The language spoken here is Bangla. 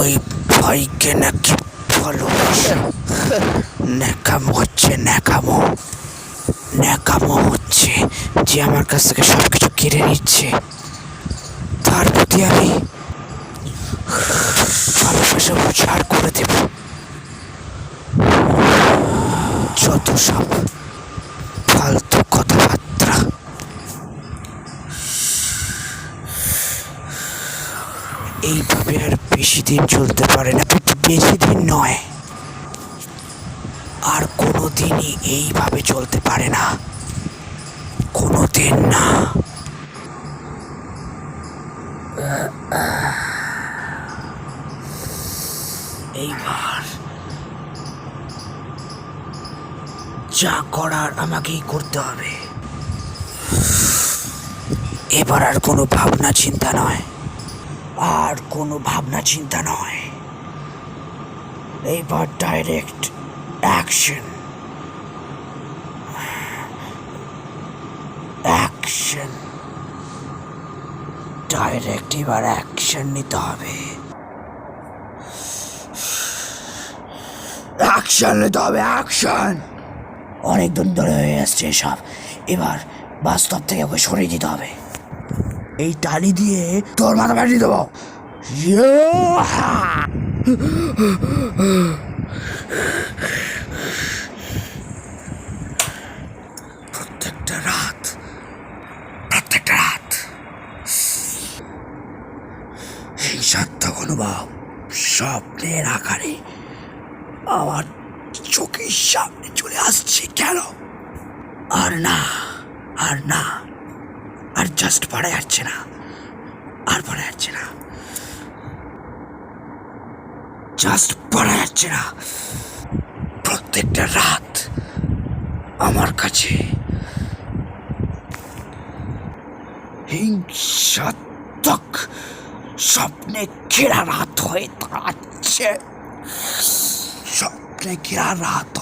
ওই ভাইকে নাকি ভালোবাসে। ন্যাকামো হচ্ছে ন্যাকামো। ন্যাকামো হচ্ছে যে আমার কাছ থেকে সব কিছু কেড়ে নিচ্ছে। তার প্রতি আমি ভালোবাসা উজাড় করে দেব। যত সব ফালতু এইভাবে আর বেশি দিন চলতে পারে না বেশি দিন নয়। আর কোনো দিনই এইভাবে চলতে পারে না। কোনো দিন না। এইবার যা করার আমাকেই করতে হবে। এবার আর কোনো ভাবনা চিন্তা নয়। আর কোনো ভাবনা চিন্তা নয়। এইবার ডাইরেক্ট অ্যাকশন অ্যাকশন ডাইরেক্ট এবার অ্যাকশন নিতে হবে। অ্যাকশন নিতে হবে অ্যাকশন অনেক দিন ধরে হয়ে আসছে এসব। এবার বাস্তব থেকে ওকে সরিয়ে দিতে হবে। এই টালি দিয়ে তোর মাথা কাটিয়ে দেবো! প্রত্যেকটা রাত প্রত্যেকটা রাত। সার্থক অনুভব স্বপ্নের আকারে আমার চোখের সামনে চলে আসছে কেন? আর না আর না। জাস্ট পড়া যাচ্ছে না। আর পড়া যাচ্ছে না। জাস্ট পড়া যাচ্ছে না। প্রত্যেকটা রাত আমার কাছে হিংসাত্মক স্বপ্নে ঘেরা রাত হয়ে দাঁড়াচ্ছে। স্বপ্নে ঘেরা রাত